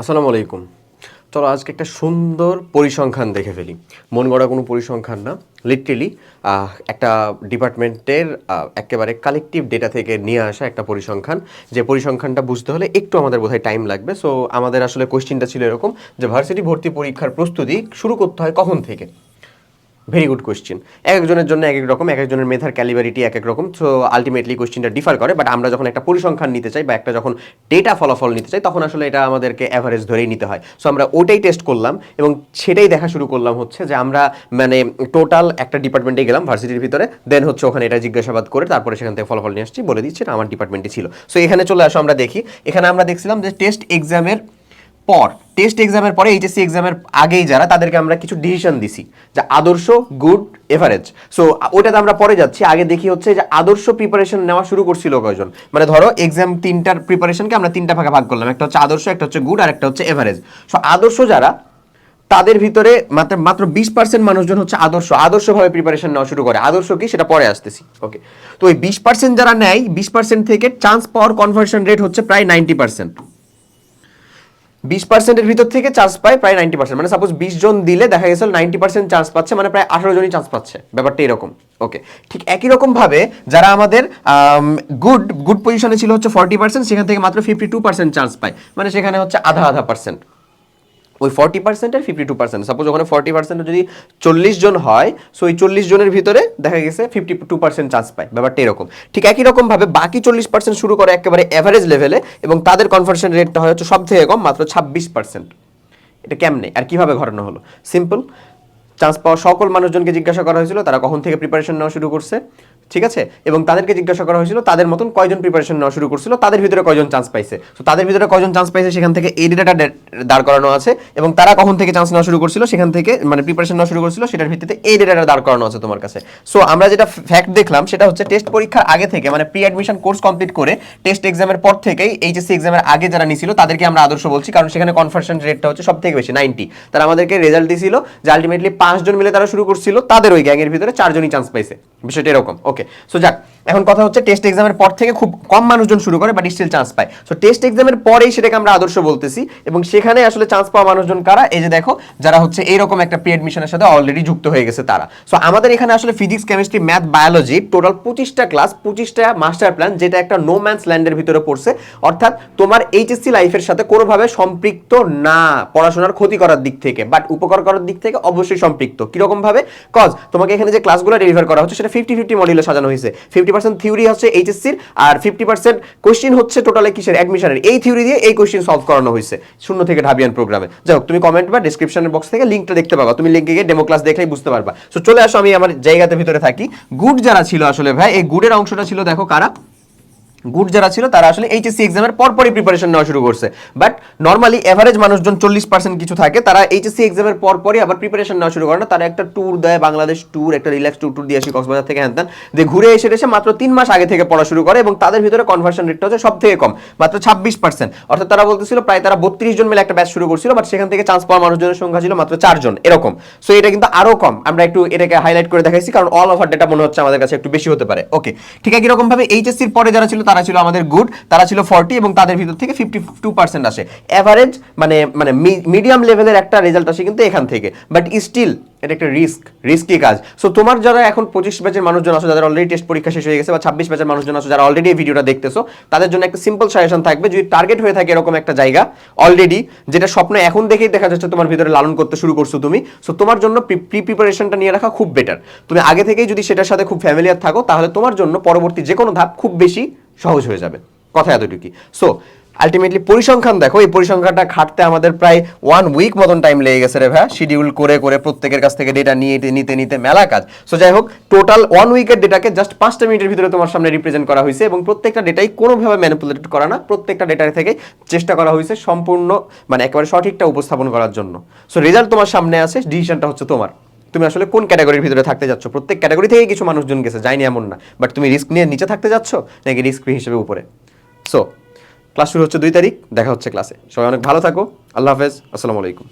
আসসালামু আলাইকুম। চলো আজকে একটা সুন্দর পরিসংখ্যান দেখে ফেলি। মন গড়া কোনো পরিসংখ্যান না লিটারেলি একটা ডিপার্টমেন্টের একেবারে কালেকটিভ ডেটা থেকে নিয়ে আসা একটা পরিসংখ্যান। যে পরিসংখ্যানটা বুঝতে হলে একটু আমাদের বোধহয় টাইম লাগবে। সো আমাদের আসলে কোশ্চিনটা ছিল এরকম যে ভার্সিটি ভর্তি পরীক্ষার প্রস্তুতি শুরু করতে হয় কখন থেকে? ভেরি গুড কোশ্চেন এক একজনের জন্য এক এক রকম, এক একজনের মেধার ক্যালিবারিটি এক এক রকম সো আলটিমেটলি কোশ্চেনটা ডিফার করে বাট আমরা যখন একটা পরিসংখ্যান নিতে চাই বা একটা যখন ডেটা ফলাফল নিতে চাই, তখন আসলে এটা আমাদেরকে অ্যাভারেজ ধরেই নিতে হয়। সো আমরা ওটাই টেস্ট করলাম এবং সেটাই দেখা শুরু করলাম হচ্ছে যে আমরা মানে টোটাল একটা ডিপার্টমেন্টে গেলাম ভার্সিটির ভিতরে দেন হচ্ছে ওখানে এটা জিজ্ঞাসাবাদ করে তারপরে সেখান থেকে ফলাফল নিয়ে আসছি, বলে দিচ্ছি এটা আমার ডিপার্টমেন্টে ছিল। সো এখানে চলে আসো আমরা দেখি। এখানে আমরা দেখছিলাম যে টেস্ট এক্সামের পর টেস্ট এক্সামের পরে এইচএসসি এক্সামের আগেই যারা, তাদেরকে আমরা কিছু ডিসিশন দিছি যে আদর্শ গুড এভারেজ সো ওটাতে আমরা পরে যাচ্ছি। আগে দেখি হচ্ছে যে আদর্শ প্রিপারেশন নেওয়া শুরু করছিল কয়জন? মানে ধরো এক্সাম তিনটার প্রিপারেশনকে আমরা তিনটা ভাগে ভাগ করলাম। একটা হচ্ছে আদর্শ, একটা হচ্ছে গুড আর একটা হচ্ছে এভারেজ সো আদর্শ যারা, তাদের ভিতরে মাত্র মাত্র বিশ পার্সেন্ট মানুষজন হচ্ছে আদর্শ। আদর্শভাবে প্রিপারেশন নেওয়া শুরু করে। আদর্শ কি? সেটা পরে আসতেছি। ওকে তো ওই বিশ পার্সেন্ট যারা নেয়, বিশ পার্সেন্ট থেকে চান্স পাওয়ার কনভার্সন রেট হচ্ছে প্রায় নাইনটি পার্সেন্ট বিশ পার্সেন্টের ভিতর থেকে চান্স পায় প্রায় নাইনটি পার্সেন্ট মানে সাপোজ বিশ জন দিলে দেখা গেছে নাইনটি পার্সেন্ট চান্স পাচ্ছে মানে প্রায় আঠারো জনই চান্স পাচ্ছে। ব্যাপারটা এরকম। ওকে ঠিক একই রকম ভাবে যারা আমাদের গুড গুড পজিশনে ছিল হচ্ছে ফর্টি পার্সেন্ট সেখান থেকে মাত্র ফিফটি টু পার্সেন্ট চান্স পায়। মানে সেখানে হচ্ছে আধা আধা পার্সেন্ট ওই ফর্টি পার্সেন্টের ফিফটি টু পার্সেন্ট সাপোজ ওখানে ফর্টি পার্সেন্টে যদি চল্লিশ জন হয় সো ওই চল্লিশ জনের ভিতরে দেখা গেছে ফিফটি টু পার্সেন্ট চান্স পায়, ব্যাপারটা এরকম। ঠিক একই রকমভাবে বাকি চল্লিশ পার্সেন্ট শুরু করে একেবারে অ্যাভারেজ লেভেলে এবং তাদের কনভার্সন রেটটা হয় হচ্ছে সব থেকে কম, মাত্র ছাব্বিশ পার্সেন্ট এটা কেমনে? আর কীভাবে ঘটানো হলো? সিম্পল চান্স পাওয়া সকল মানুষজনকে জিজ্ঞাসা করা হয়েছিল, তারা কখন থেকে প্রিপারেশন নেওয়া শুরু করছে? ঠিক আছে? এবং তাদেরকে জিজ্ঞাসা করা হয়েছিল, তাদের মতন কয়জন প্রিপারেশন নেওয়া শুরু করছিল? তাদের ভিতরে কয়জন চান্স পাইছে? তো তাদের ভিতরে কয়জন চান্স পাইছে? সেখান থেকে এই ডেটাটা দাঁড় করানো আছে। এবং তারা কখন থেকে চান্স নেওয়া শুরু করছিল? সেখান থেকে মানে প্রিপারেশন নেওয়া শুরু করছিল, সেটার ভিত্তিতে এই ডেটাটা দাঁড় করানো আছে তোমার কাছে। সো আমরা যেটা ফ্যাক্ট দেখলাম, সেটা হচ্ছে টেস্ট পরীক্ষার আগে থেকে মানে প্রি অ্যাডমিশন কোর্স কমপ্লিট করে টেস্ট এক্সামের পর থেকেই এইচএসসি এক্সামের আগে যারা নিছিল, তাদেরকে আমরা আদর্শ বলছি, কারণ সেখানে কনভার্সন রেটটা হচ্ছে সব থেকে বেশি নাইনটি তারা আমাদেরকে রেজাল্ট দিছিল যে আলটিমেটলি পাঁচজন মিলে তারা শুরু করছিল, তাদের ওই গ্যাংয়ের ভিতরে চারজনই চান্স পাইছে। বিষয়টা এরকম ওকে সো যাক, এখন কথা হচ্ছে টেস্ট এক্সামের পর থেকে খুব কম মানুষজন শুরু করে বাট স্টিল চান্স পায়। সো টেস্ট এক্সামের পরেই সেটাকে আমরা আদর্শ বলতেছি, এবং সেখানে আসলে চান্স পাওয়া মানুষজন কারা? এই যে দেখো, যারা হচ্ছে এইরকম একটা প্রি অ্যাডমিশনের সাথে অলরেডি যুক্ত হয়ে গেছে তারা। সো আমাদের এখানে আসলে physics chemistry math biology total পঁচিশটা ক্লাস পঁচিশটা মাস্টার প্ল্যান যেটা একটা নো ম্যান্স ল্যান্ডের ভিতরে পড়ছে। অর্থাৎ তোমার এইচএসসি লাইফের সাথে কোনোভাবে সম্পৃক্ত না, পড়াশোনার ক্ষতি করার দিক থেকে বাট উপকার করার দিক থেকে অবশ্যই সম্পৃক্ত। কীরকম ভাবে কজ তোমাকে এখানে যে ক্লাসগুলো ডেলিভার করা হচ্ছে, সেটা ফিফটি ফিফটি মডিউলে সাজানো হয়েছে। ফিফটি পার্সেন্ট থিওরি হচ্ছে এইচএসসির আর ফিফটি পার্সেন্ট কোশ্চিন হচ্ছে টোটালে কিসের? অ্যাডমিশনের এই থিওরি দিয়ে এই কোশ্চিন সলভ করানো হয়েছে শূন্য থেকে ঢাবিয়ান প্রোগ্রামে যাই হোক, তুমি কমেন্ট বা ডিসক্রিপশনের বক্স থেকে লিঙ্কটা দেখতে পাবা। তুমি লিঙ্কে গিয়ে ডেমো ক্লাস দেখলেই বুঝতে পারবা। সো চলে আসো, আমি আমার জায়গাতে ভিতরে থাকি। গুড যারা ছিল আসলে ভাই, এই গুডের অংশটা ছিল, দেখো কারা? গুড যারা ছিল, তারা আসলে এইচএসসি এক্সামের পরপরই প্রিপারেশন নেওয়া শুরু করছে। বাট নর্মালি এভারেজ মানুষজন চল্লিশ পার্সেন্ট কিছু থাকে, তারা এইচএসসি এক্সামের পরপরই আবার প্রিপারেশন নেওয়া শুরু করে না। তারা একটা ট্যুর দেয়, বাংলাদেশ ট্যুর একটা রিল্যাক্স ট্যুর ট্যুর দিয়ে আসি কক্সবাজার থেকে, হ্যান দিয়ে ঘুরে এসে এসে মাত্র তিন মাস আগে থেকে পড়া শুরু করে এবং তাদের ভিতরে কনভার্সন রেটটা হচ্ছে সব থেকে কম, মাত্র ছাব্বিশ পার্সেন্ট অর্থাৎ তারা বলতেছিল, প্রায় তারা বত্রিশ জন মিলে একটা ব্যাচ শুরু করছিল বাট সেখান থেকে চান্স পাওয়া মানুষজনের সংখ্যা ছিল মাত্র চারজন, এরকম। সো এটা কিন্তু আরও কম। আমরা একটু এটাকে হাইলাইট করে দেখাইছি, কারণ অল ওভার ডেটা মনে হচ্ছে আমাদের কাছে একটু বেশি হতে পারে। ওকে ঠিক একই রকম ভাবে এইচএসসির পরে যারা ছিল, তারা ছিল আমাদের গুড তারা ছিল ফর্টি এবং তাদের ভিতর থেকে ফিফটি টু পার্সেন্ট আসে। অ্যাভারেজ মানে মানে মিডিয়াম লেভেলের একটা রেজাল্ট আসে কিন্তু এখান থেকে। বাট স্টিল এটা একটা রিস্ক রিস্কি কাজ। সো তোমার যারা এখন পঁচিশ ব্যাচের মানুষজন আছো, যাদের অলরেডি টেস্ট পরীক্ষা শেষ হয়ে গেছে বা ছাব্বিশ ব্যাচের মানুষজন আছো, যারা অলরেডি ভিডিওটা দেখতেছো, তাদের জন্য একটা সিম্পল সাজেশন থাকবে, যদি টার্গেট হয়ে থাকে এরকম একটা জায়গা অলরেডি যেটা স্বপ্ন এখন দেখেই দেখা যাচ্ছে তোমার ভিতরে লালন করতে শুরু করছ তুমি। সো তোমার জন্য প্রি প্রিপারেশনটা নিয়ে রাখা খুব বেটার তুমি আগে থেকেই যদি সেটার সাথে খুব ফ্যামিলিয়ার থাকো, তাহলে তোমার জন্য পরবর্তী যে কোনো ধাপ খুব বেশি সহজ হয়ে যাবে। কথা এতটুকুই। সো আলটিমেটলি পরিসংখ্যান দেখো, এই পরিসংখ্যানটা খাটতে আমাদের প্রায় ওয়ান উইক মতন টাইম লেগে গেছে রে ভাই। শিডিউল করে করে প্রত্যেকের কাছ থেকে ডেটা নিয়ে, নিতে নিতে মেলা কাজ। সো যাই হোক টোটাল ওয়ান উইকের ডেটাকে জাস্ট পাঁচটা মিনিটের ভিতরে তোমার সামনে রিপ্রেজেন্ট করা হয়েছে এবং প্রত্যেকটা ডেটাই কোনোভাবে ম্যানিপুলেট করা না, প্রত্যেকটা ডেটার থেকে চেষ্টা করা হয়েছে সম্পূর্ণ মানে একেবারে সঠিকটা উপস্থাপন করার জন্য। সো রেজাল্ট তোমার সামনে আছে ডিসিশনটা হচ্ছে তোমার। তুমি আসলে কোন ক্যাটাগরির ভিতরে থাকতে যাচ্ছ? প্রত্যেক ক্যাটাগরি থেকে কিছু মানুষজন গেছে যায়নি এমন না। বাট তুমি রিস্ক নিয়ে নিচে থাকতে যাচ্ছ, নাকি রিস্ক ফ্রি হিসেবে উপরে? সো ক্লাস শুরু হচ্ছে দুই তারিখ, দেখা হচ্ছে ক্লাসে সবাই অনেক ভালো থাকো। আল্লাহ হাফেজ। আসসালামু আলাইকুম।